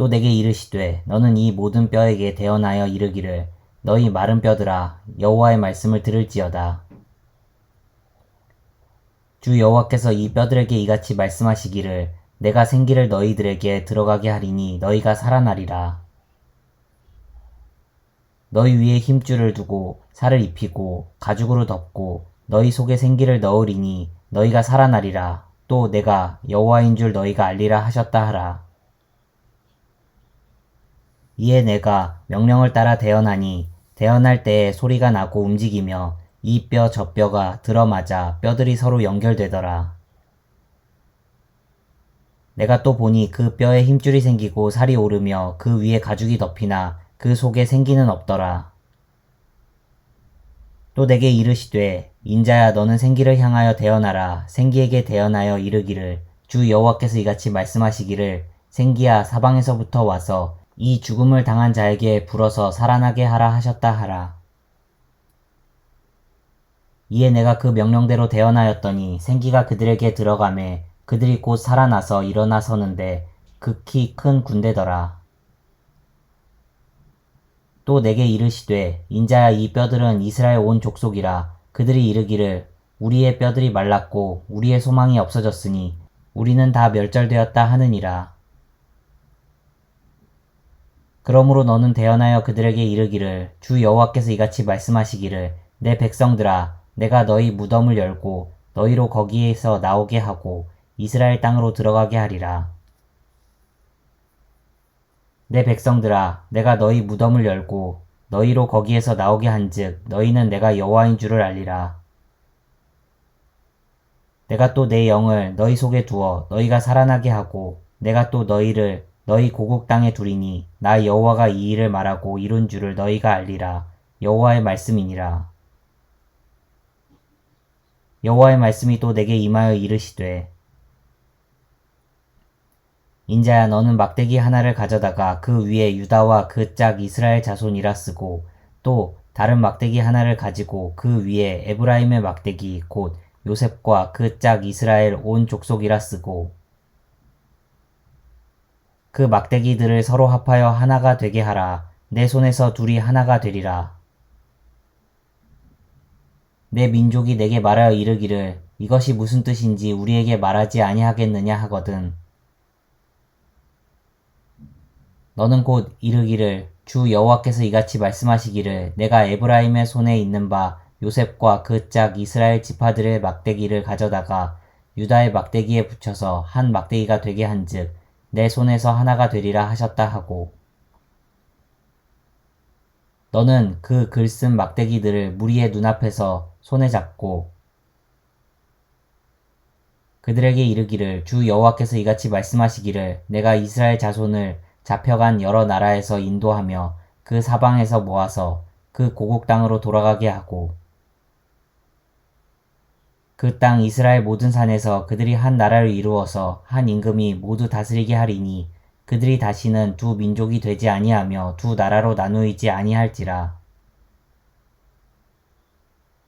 또 내게 이르시되 너는 이 모든 뼈에게 대언하여 이르기를 너희 마른 뼈들아 여호와의 말씀을 들을지어다. 주 여호와께서 이 뼈들에게 이같이 말씀하시기를 내가 생기를 너희들에게 들어가게 하리니 너희가 살아나리라. 너희 위에 힘줄을 두고 살을 입히고 가죽으로 덮고 너희 속에 생기를 넣으리니 너희가 살아나리라. 또 내가 여호와인 줄 너희가 알리라 하셨다 하라. 이에 내가 명령을 따라 대언하니 대언할 때에 소리가 나고 움직이며 이 뼈 저 뼈가 들어맞아 뼈들이 서로 연결되더라. 내가 또 보니 그 뼈에 힘줄이 생기고 살이 오르며 그 위에 가죽이 덮이나 그 속에 생기는 없더라. 또 내게 이르시되 인자야 너는 생기를 향하여 대언하라 생기에게 대언하여 이르기를 주 여호와께서 이같이 말씀하시기를 생기야 사방에서부터 와서 이 죽음을 당한 자에게 불어서 살아나게 하라 하셨다 하라. 이에 내가 그 명령대로 대언하였더니 생기가 그들에게 들어가매 그들이 곧 살아나서 일어나 서는데 극히 큰 군대더라. 또 내게 이르시되 인자야 이 뼈들은 이스라엘 온 족속이라 그들이 이르기를 우리의 뼈들이 말랐고 우리의 소망이 없어졌으니 우리는 다 멸절되었다 하느니라. 그러므로 너는 대언하여 그들에게 이르기를 주 여호와께서 이같이 말씀하시기를 내 백성들아 내가 너희 무덤을 열고 너희로 거기에서 나오게 하고 이스라엘 땅으로 들어가게 하리라. 내 백성들아 내가 너희 무덤을 열고 너희로 거기에서 나오게 한즉 너희는 내가 여호와인 줄을 알리라. 내가 또 내 영을 너희 속에 두어 너희가 살아나게 하고 내가 또 너희를 너희 고국 땅에 두리니 나 여호와가 이 일을 말하고 이룬 줄을 너희가 알리라. 여호와의 말씀이니라. 여호와의 말씀이 또 내게 임하여 이르시되 인자야 너는 막대기 하나를 가져다가 그 위에 유다와 그 짝 이스라엘 자손이라 쓰고 또 다른 막대기 하나를 가지고 그 위에 에브라임의 막대기 곧 요셉과 그 짝 이스라엘 온 족속이라 쓰고 그 막대기들을 서로 합하여 하나가 되게 하라. 내 손에서 둘이 하나가 되리라. 내 민족이 내게 말하여 이르기를 이것이 무슨 뜻인지 우리에게 말하지 아니하겠느냐 하거든. 너는 곧 이르기를 주 여호와께서 이같이 말씀하시기를 내가 에브라임의 손에 있는 바 요셉과 그 짝 이스라엘 지파들의 막대기를 가져다가 유다의 막대기에 붙여서 한 막대기가 되게 한즉 내 손에서 하나가 되리라 하셨다 하고 너는 그 글쓴 막대기들을 무리의 눈앞에서 손에 잡고 그들에게 이르기를 주 여호와께서 이같이 말씀하시기를 내가 이스라엘 자손을 잡혀간 여러 나라에서 인도하며 그 사방에서 모아서 그 고국 땅으로 돌아가게 하고 그 땅 이스라엘 모든 산에서 그들이 한 나라를 이루어서 한 임금이 모두 다스리게 하리니 그들이 다시는 두 민족이 되지 아니하며 두 나라로 나누이지 아니할지라.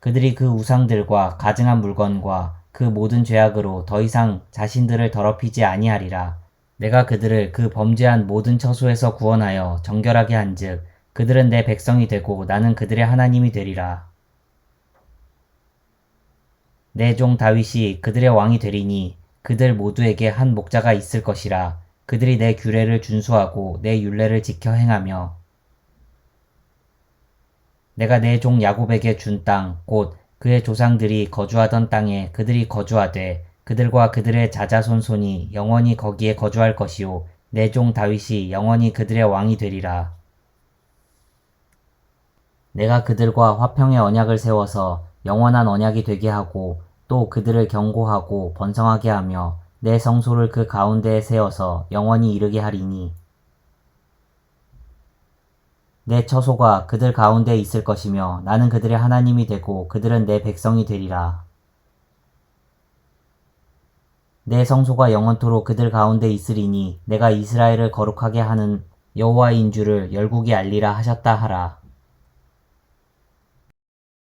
그들이 그 우상들과 가증한 물건과 그 모든 죄악으로 더 이상 자신들을 더럽히지 아니하리라. 내가 그들을 그 범죄한 모든 처소에서 구원하여 정결하게 한즉 그들은 내 백성이 되고 나는 그들의 하나님이 되리라. 내 종 다윗이 그들의 왕이 되리니 그들 모두에게 한 목자가 있을 것이라 그들이 내 규례를 준수하고 내 율례를 지켜 행하며 내가 내 종 야곱에게 준 땅 곧 그의 조상들이 거주하던 땅에 그들이 거주하되 그들과 그들의 자자손손이 영원히 거기에 거주할 것이요 내 종 다윗이 영원히 그들의 왕이 되리라. 내가 그들과 화평의 언약을 세워서 영원한 언약이 되게 하고 또 그들을 경고하고 번성하게 하며 내 성소를 그 가운데에 세워서 영원히 이르게 하리니 내 처소가 그들 가운데 있을 것이며 나는 그들의 하나님이 되고 그들은 내 백성이 되리라. 내 성소가 영원토록 그들 가운데 있으리니 내가 이스라엘을 거룩하게 하는 여호와인 줄을 열국이 알리라 하셨다 하라.